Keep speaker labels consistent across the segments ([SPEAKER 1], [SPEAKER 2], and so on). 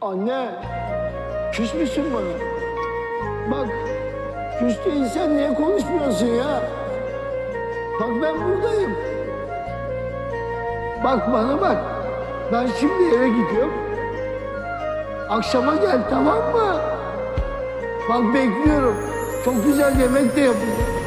[SPEAKER 1] Anne, küs müsün bana? Bak, küs değilsen niye konuşmuyorsun ya? Bak ben buradayım. Bak bana bak. Ben şimdi eve gidiyorum. Akşama gel tamam mı? Bak bekliyorum. Çok güzel yemek de yapacağım.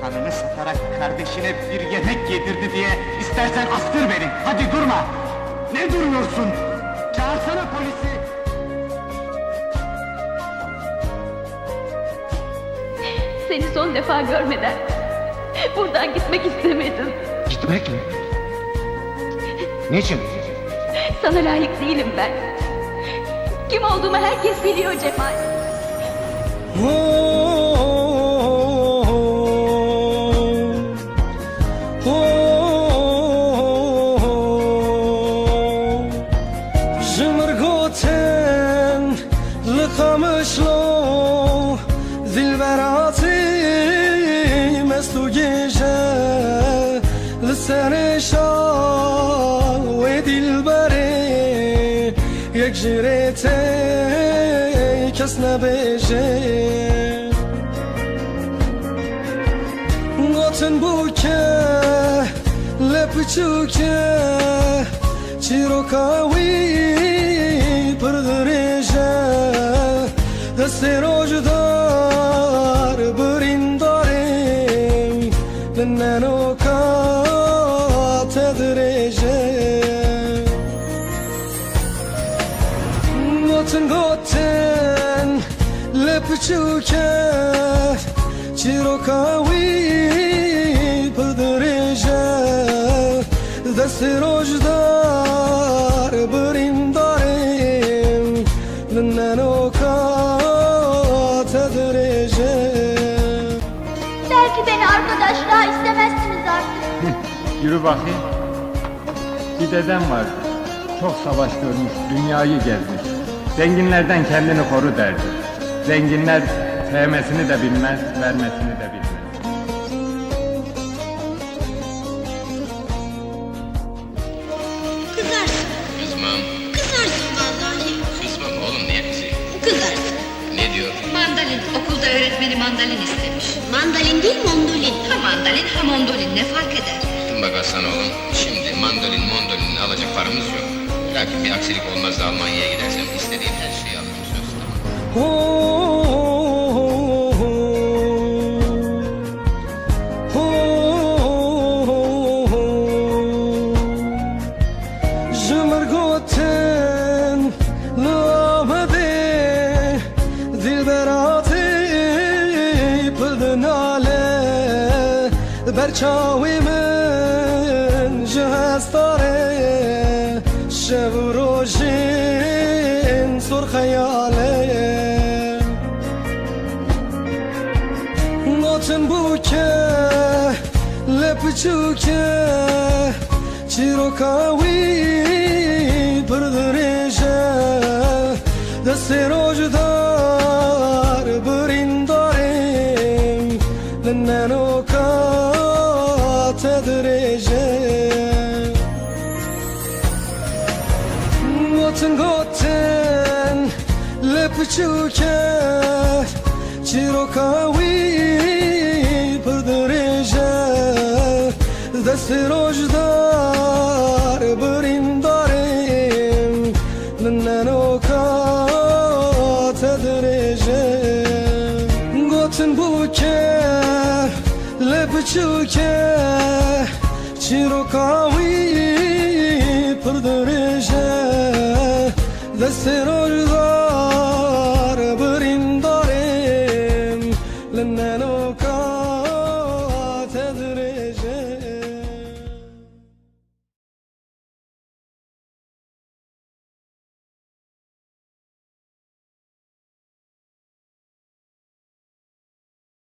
[SPEAKER 2] Kanını satarak kardeşine bir yemek yedirdi diye istersen astır beni. Hadi durma. Ne duruyorsun? Çağırsana polisi.
[SPEAKER 3] Seni son defa görmeden buradan gitmek istemedim.
[SPEAKER 4] Gitmek mi? Niçin?
[SPEAKER 3] Sana layık değilim ben. Kim olduğumu herkes biliyor Cemal.
[SPEAKER 5] Oo! دلبری یک جریته کس نبیجه گوتن بوکه لپچوکه چیروکاوی پردریجه دست روجدار gotten le pchuka Chirokawi podreja da sirojdar birim darim Vnanoka tadreja
[SPEAKER 6] Belki beni arkadaşlar istemezsiniz artık.
[SPEAKER 7] Yürü bakayım. Bir dedem vardı. Çok savaş görmüş, dünyayı gezmiş. Zenginlerden kendini koru derdi. Zenginler sevmesini de bilmez, vermesini de bilmez.
[SPEAKER 8] Kızarsın.
[SPEAKER 9] Kızmam.
[SPEAKER 8] Kızarsın vallahi.
[SPEAKER 9] Kızmam oğlum niye kızayım?
[SPEAKER 8] Kızarsın.
[SPEAKER 9] Ne diyor?
[SPEAKER 8] Mandalin. Okulda öğretmeni
[SPEAKER 10] mandalin istemiş.
[SPEAKER 8] Mandalin değil mandolin. Ha mandalin ha mandolin ne fark eder?
[SPEAKER 9] Bak Hasan oğlum. Şimdi mandolin mandolin alacak paramız yok. Lakin bir aksilik olmaz da Almanya'ya gidersem istediğim her şeyi alırım söz
[SPEAKER 5] tamam. جمرگوتن لامده دلبراتی پدناله برچاوی من جهستاره شب و روشین سر خیاله نوتن بوکه لپچوکه چیروکاوی پردریجه دست روجدار برینداریم لننو کا تدریجه Пчелка, чирокави подреже, да се рождар брим дарим, да не рока те дреже. Готен булке, лепчелке, чирокави подреже, да се рождар